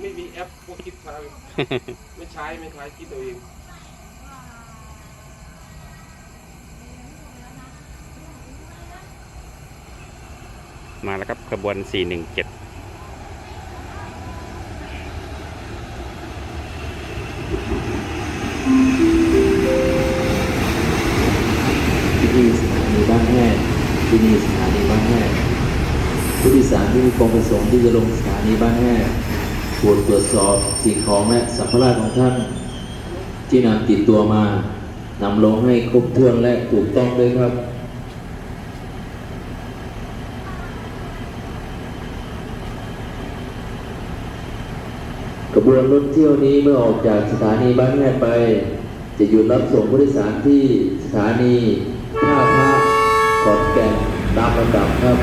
ไม่มีแอปพวกคิดทาง ไม่ใช้ไม่ใช้คิดตัวเองมาแล้วครับขบวน 417ที่นี่สถานีบ้านแห่ที่นี่สถานีบ้านแห่ผู้โดยสารที่มีความประสงค์ที่จะลงสถานีบ้านแห่ต รวจตรวจสอบสิ่งของและสัมภาระของท่าน ที่นำติดตัวมานำลงให้ครบถ้วนและถูกต้องด้วยครับ กระบวนรถเที่ยวนี้เมื่อออกจากสถานีบ้านแม่ไป จะหยุดรับส่งผู้โดยสารที่สถานีท่าพระขอนแก่นตามลำดับครับ